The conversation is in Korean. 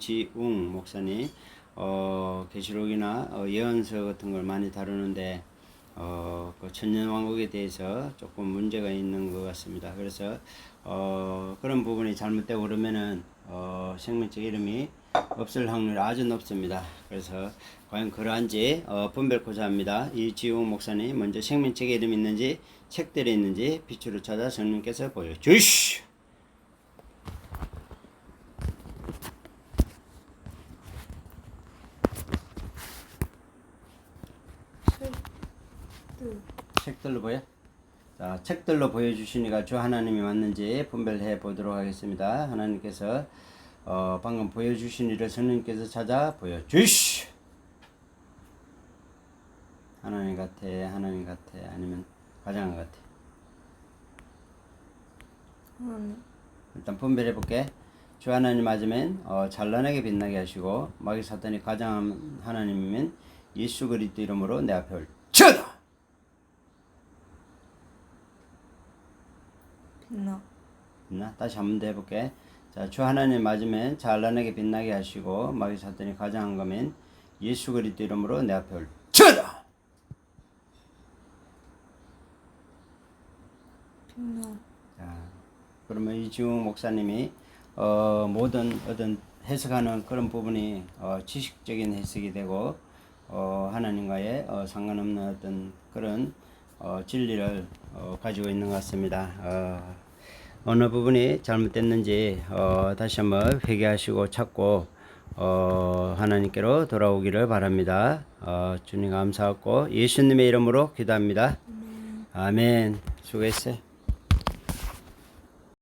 지웅 목사님 어, 계시록이나 어, 예언서 같은 걸 많이 다루는데 어, 그 천년왕국에 대해서 조금 문제가 있는 것 같습니다. 그래서 어, 그런 부분이 잘못되고 그러면은 어, 생명적 이름이 없을 확률이 아주 높습니다. 그래서 과연 그러한지 어, 분별코자 합니다. 이 지웅 목사님 먼저 생명적 이름이 있는지 책들이 있는지 빛으로 찾아 성령께서 보여주시 오. 책들로 보여? 자, 책들로 보여주시니까 주 하나님이 맞는지 분별해 보도록 하겠습니다. 하나님께서 어, 방금 보여주신 일을 성령께서 찾아 보여주시. 하나님 같아, 하나님 같아, 아니면 가장 같아. 하나님 일단 분별해 볼게. 주 하나님 맞으면 어, 찬란하게 빛나게 하시고 마귀 사탄이 가장 하나님이면 예수 그리스도 이름으로 내 앞에 올 쳐다. 빛나 나 다시 한 번 더 해볼게. 자, 주 하나님 맞으면 찬란하게 빛나게 하시고 마귀 사탄이 가장한 거면 예수 그리스도 이름으로 내 앞에 올쳐다. 빛나 자, 그러면 이지웅 목사님이 어, 모든 어떤 해석하는 그런 부분이 어, 지식적인 해석이 되고 어, 하나님과의 어, 상관없는 어떤 그런 어, 진리를 어, 가지고 있는 것 같습니다. 어, 어느 부분이 잘못됐는지 어, 다시 한번 회개하시고 찾고 어, 하나님께로 돌아오기를 바랍니다. 어, 주님 감사하고 예수님의 이름으로 기도합니다. 아멘. 수고했어요.